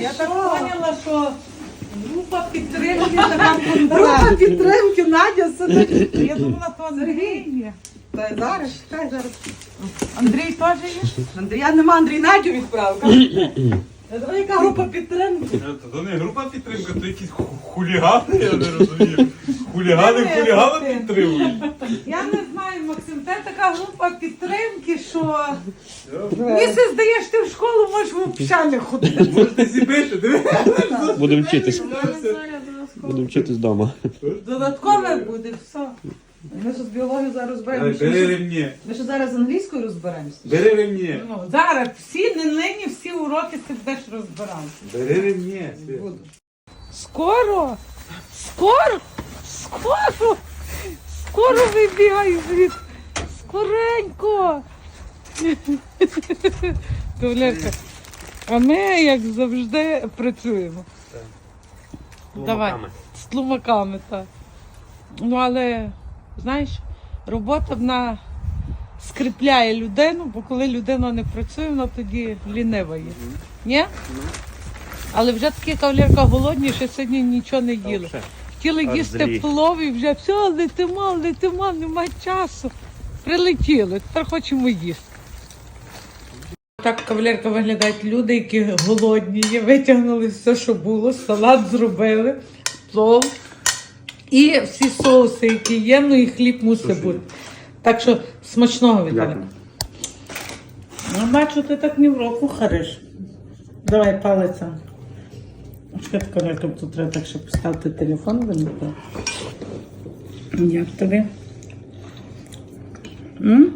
Я так поняла, що група підтримки така Група підтримки, Надя сидить. Я думала, то Андрій. Та зараз, чекай, зараз. Андрій теж є? Андрія нема, Андрій Надю відправив. Та Давай яка група підтримки. То не група підтримка, то якісь ху- хулігани, я не розумію. Хулігани хулігана підтримують. Я не це така група підтримки, що мені все здаєш, ти в школу можеш взагалі не ходити. Можете зібити, дивіться. Будемо вчитись. Будемо вчитись вдома. Додаткове буде, все. Ми що з біологію зараз Бери розберемося. ремні. Ми що зараз з англійською розберемося? Бери ремні. Ну, зараз всі, не нині всі уроки ти будеш розбирати. Бери ремні. Скоро, скоро, скоро, скоро вибігай звід. Скоренько. Кавалерка, а ми, як завжди, працюємо. Давай. З тлумаками, так. Ну, але, знаєш, робота вона скріпляє людину, бо коли людина не працює, вона тоді лінива є. Ні? Але вже такі кавалерка голодні, що сьогодні нічого не їли. Хотіли їсти плов і вже все, летимо, летимо, нема часу. Прилетіли, тепер хочемо їсти. Так, кавалерка, виглядають люди, які голодні є, витягнули все, що було, салат зробили, плов і всі соуси, які є, ну і хліб мусить бути. Так що смачного Віталік. Ну, бачу, ти так ні в року хариш. Давай палиця. Чекай, така, тобто треба так, щоб поставити телефон виникати. Як тобі? М?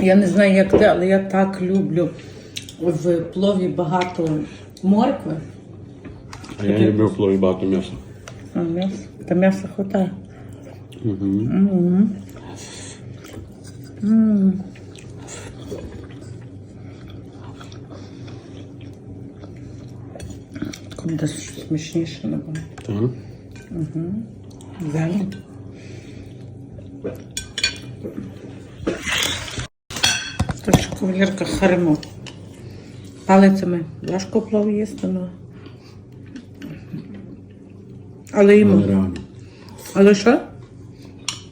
Я не знаю, як ти, але я так люблю в плові багато моркви. А я люблю в плові багато м'яса. А м'ясо? Та м'яса хватає. Угу. М. М. Куди смачніше напевно. Так. Зелень. Тож кавалерка харимо. Палицями важко плов їсти, ну. Але йому. Реально. Але що?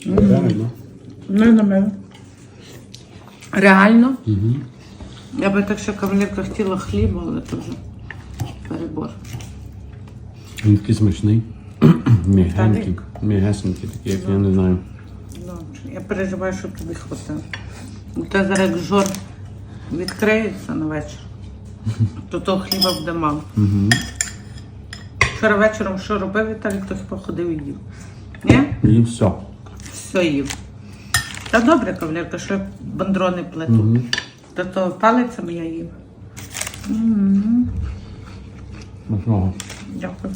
Реально. Не на мене. Реально? Угу. Я би так ще кавалерка хотіла хліба, але це вже перебор. Він такий смачний. Мігенький. Мігесенький такий, як я не знаю. Я переживаю, щоб тобі хватило. У тебе зараз як жор відкриється на вечір, то того хліба буде мало. Угу. Вчора вечором що робив Віталік, то хіба ходив і їв. Ні? І все. Все їв. Та добре, кавалерка, що я бандрони плету. Угу. Та то палицями я їв. Смачного. Дякую.